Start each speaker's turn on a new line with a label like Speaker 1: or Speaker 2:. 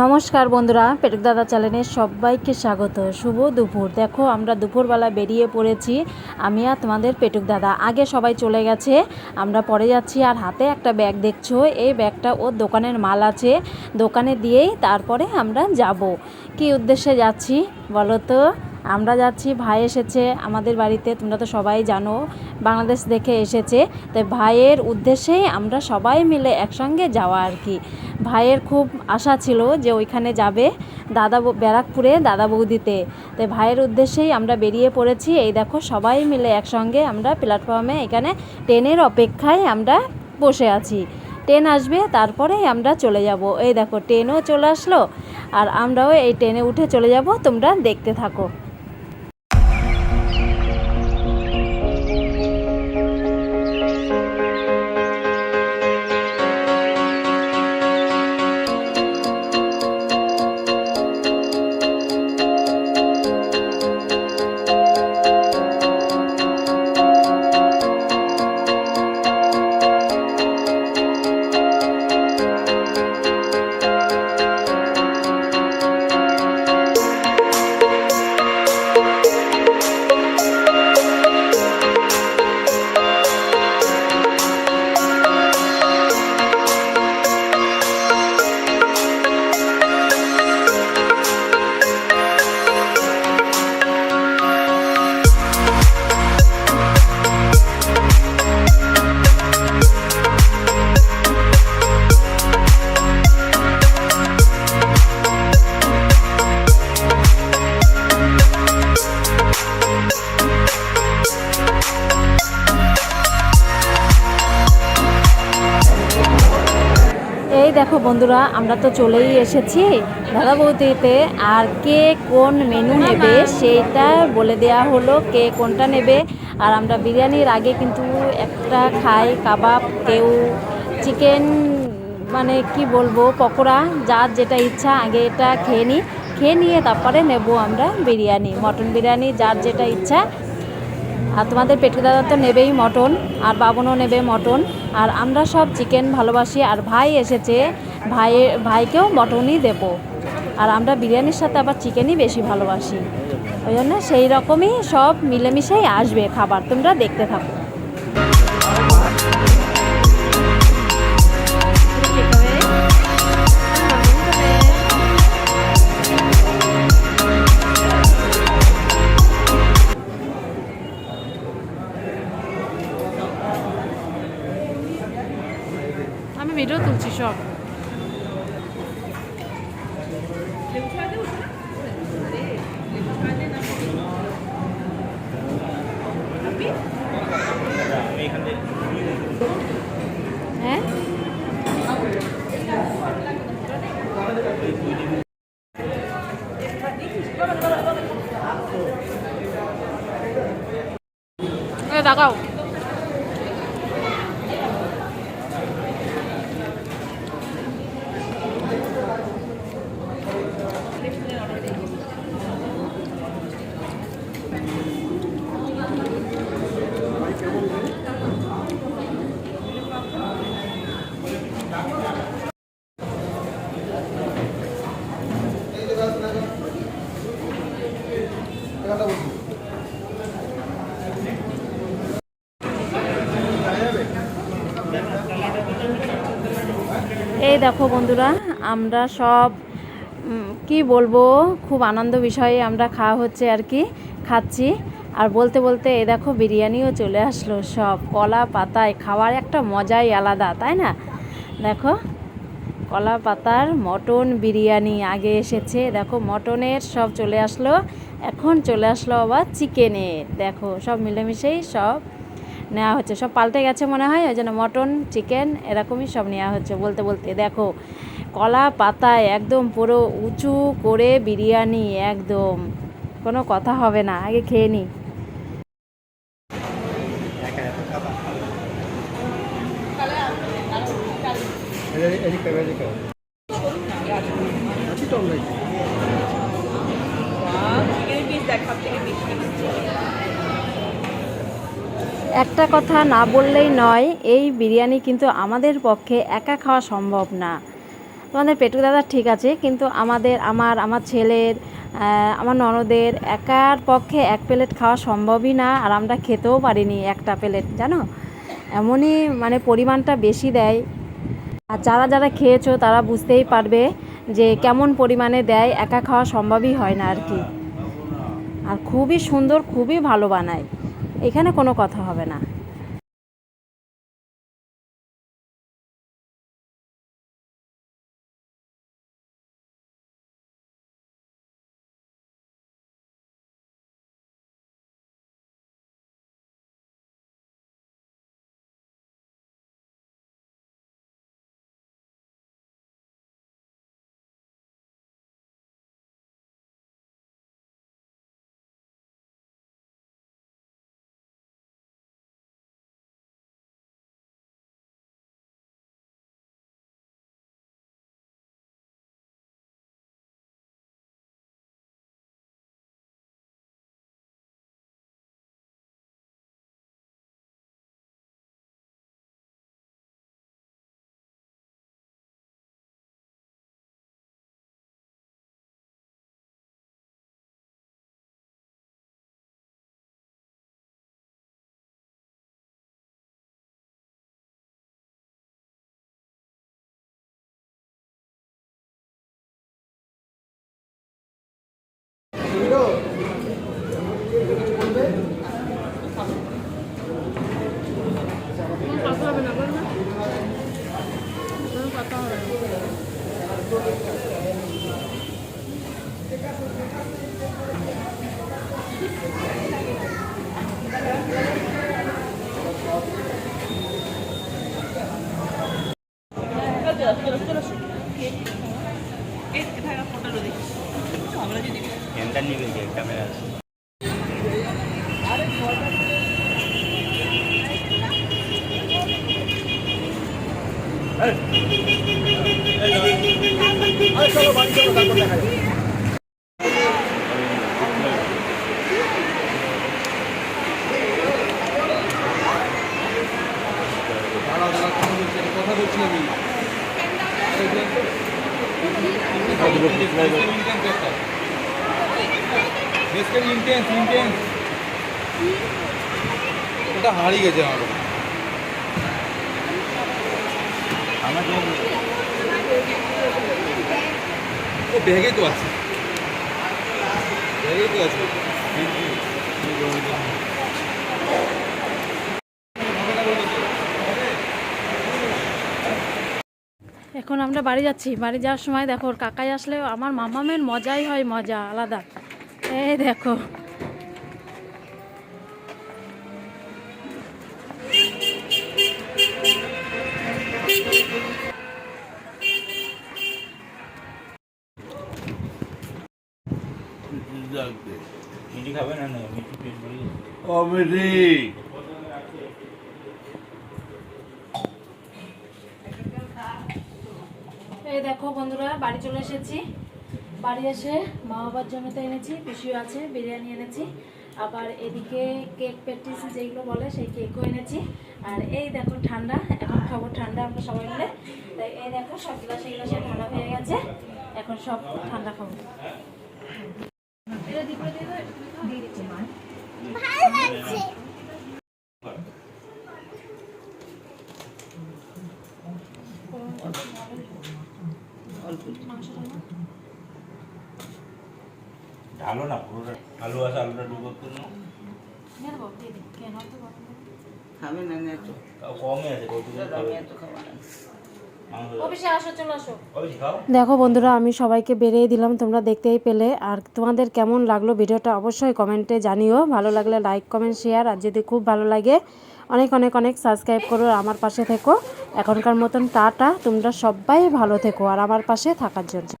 Speaker 1: নমস্কার বন্ধুরা, পেটুক দাদা চ্যানেলে সবাইকে স্বাগত। শুভ দুপুর। দেখো, আমরা দুপুরবেলা বেরিয়ে পড়েছি। আমি আর তোমাদের পেটুক দাদা। আগে সবাই চলে গেছে, আমরা পরে যাচ্ছি আর হাতে একটা ব্যাগ দেখছ। এই ব্যাগটা ওর দোকানের মাল আছে। দোকানে দিয়েই তারপরে আমরা যাব। কি উদ্দেশ্যে যাচ্ছি বলো তো? আমরা যাচ্ছি, ভাই এসেছে আমাদের বাড়িতে, তোমরা তো সবাই জানো, বাংলাদেশ দেখে এসেছে। তাই ভাইয়ের উদ্দেশ্যেই আমরা সবাই মিলে একসঙ্গে যাওয়া আর কি। ভাইয়ের খুব আশা ছিল যে ওইখানে যাবে দাদা ব্যারাকপুরে দাদা বৌদিতে তাই ভাইয়ের উদ্দেশ্যেই আমরা বেরিয়ে পড়েছি। এই দেখো সবাই মিলে একসঙ্গে আমরা প্ল্যাটফর্মে এখানে ট্রেনের অপেক্ষায় আমরা বসে আছি। ট্রেন আসবে, তারপরে আমরা চলে যাব। এই দেখো ট্রেনও চলে আসলো, আর আমরাও এই ট্রেনে উঠে চলে যাব। তোমরা দেখতে থাকো। দেখো বন্ধুরা আমরা তো চলেই এসেছি দাদা বৌদিতে আর কে কোন মেনু নেবে সেইটা বলে দেয়া হলো কে কোনটা নেবে। আর আমরা বিরিয়ানির আগে কিন্তু একটা খাই কাবাব কেউ চিকেন মানে কি বলব পকোড়া যার যেটা ইচ্ছা আগে এটা খেয়ে নিই খেয়ে নিয়ে তারপরে নেব আমরা বিরিয়ানি মটন বিরিয়ানি যার যেটা ইচ্ছা। আর তোমাদের পেটু দাদা তো নেবেই মটন আর বাবনও নেবে মটন। আর আমরা সব চিকেন ভালোবাসি, আর ভাই এসেছে ভাইয়ের ভাইকেও মটনই দেব। আর আমরা বিরিয়ানির সাথে আবার চিকেনই বেশি ভালোবাসি। ওই জন্য সেই রকমই সব মিলেমিশেই আসবে খাবার, তোমরা দেখতে থাকো। হ্যাঁ এই দেখো বন্ধুরা, আমরা সব কি বলব, খুব আনন্দ বিষয়ে আমরা খাওয়া হচ্ছে আর কি। খাচ্ছি। আর বলতে বলতে এই দেখো বিরিয়ানিও চলে আসলো সব। কলা পাতায় খাওয়ার একটা মজাই আলাদা, তাই না? দেখো, কলা পাতার মটন বিরিয়ানি আগে এসেছে। দেখো, মটনের সব চলে আসলো। এখন চলে আসলো আবার চিকেনের দেখো, সব মিলেমিশেই সব নেওয়া হচ্ছে। সব পাল্টে গেছে মনে হয়, ওই জন্য মটন, চিকেন এরকমই সব নেওয়া হচ্ছে বলতে বলতে। দেখো, কলা পাতায় একদম পুরো উঁচু করে বিরিয়ানি, একদম। কোনো কথা হবে না, আগে খেয়ে নিই একটা কথা না বললেই নয়, এই বিরিয়ানি কিন্তু আমাদের পক্ষে একা খাওয়া সম্ভব না। তোমাদের পেটুক দাদা ঠিক আছে, কিন্তু আমাদের, আমার আমার ছেলের আমার ননদের একার পক্ষে এক প্লেট খাওয়া সম্ভবই না, আর আমরা খেতেও পারিনি একটা প্লেট, জানো? এমনই মানে পরিমাণটা বেশি দেয়। আর যারা যারা খেয়েছো, তারা বুঝতেই পারবে যে কেমন পরিমাণে দেয়, একা খাওয়া সম্ভবই হয় না আর কি। আর খুবই সুন্দর, খুবই ভালো বানায়। এখানে কোনো কথা হবে না।
Speaker 2: কথা হবে না বল না কোনো কথা হবে না চলো চলো চলো এই থাকা ফটোটা দেখি আমরা যদি
Speaker 3: নিবে যে ক্যামেরা আছে
Speaker 4: কথা বলছি আমি দেশকের ইন্টেন্স ইন্টেন্স ওটা হারিয়ে গেছে আমার ও ব্যাগে তো আছে। ব্যাগে তো আছে।
Speaker 1: এখন আমরা বাড়ি যাচ্ছি। বাড়ি যাওয়ার সময় দেখো কাকাই আসলে আমার মামামের মজাই হয় মজা, আলাদা। এই দেখো।
Speaker 3: খাবে না
Speaker 1: এই দেখো বন্ধুরা বাড়ি চলে এসেছি। বাড়ি এসে মা বাবার জন্য তো এনেছি পিসিও আছে বিরিয়ানি এনেছি আবার এদিকে কেক প্যাটিস যেগুলো বলে সেই কেকও এনেছি। আর এই দেখো ঠান্ডা এখন খাব ঠান্ডা আমরা সবাই মিলে। তাই এই দেখো সব গ্লাসে গ্লাসে ঠান্ডা হয়ে গেছে এখন সব ঠান্ডা খাব। দিপরে দিয়ে দাও, দিয়ে দিচ্ছি মা
Speaker 3: ঢালো না পুরোটা আলু আছে আলুটা ডুবো করুন
Speaker 1: না।
Speaker 5: খাবে তো।
Speaker 3: কমই আছে
Speaker 1: দেখো বন্ধুরা আমি সবাইকে বেরিয়ে দিলাম তোমরা দেখতেই পেলে। আর তোমাদের কেমন লাগল ভিডিওটা অবশ্যই কমেন্টে জানিও। ভালো লাগলে লাইক কমেন্ট শেয়ার আর যদি খুব ভালো লাগে অনেক অনেক অনেক সাবস্ক্রাইব করো আমার পাশে থেকো। এখনকার মতন টাটা তোমরা সবাই ভালো থেকো আর আমার পাশে থাকার জন্য।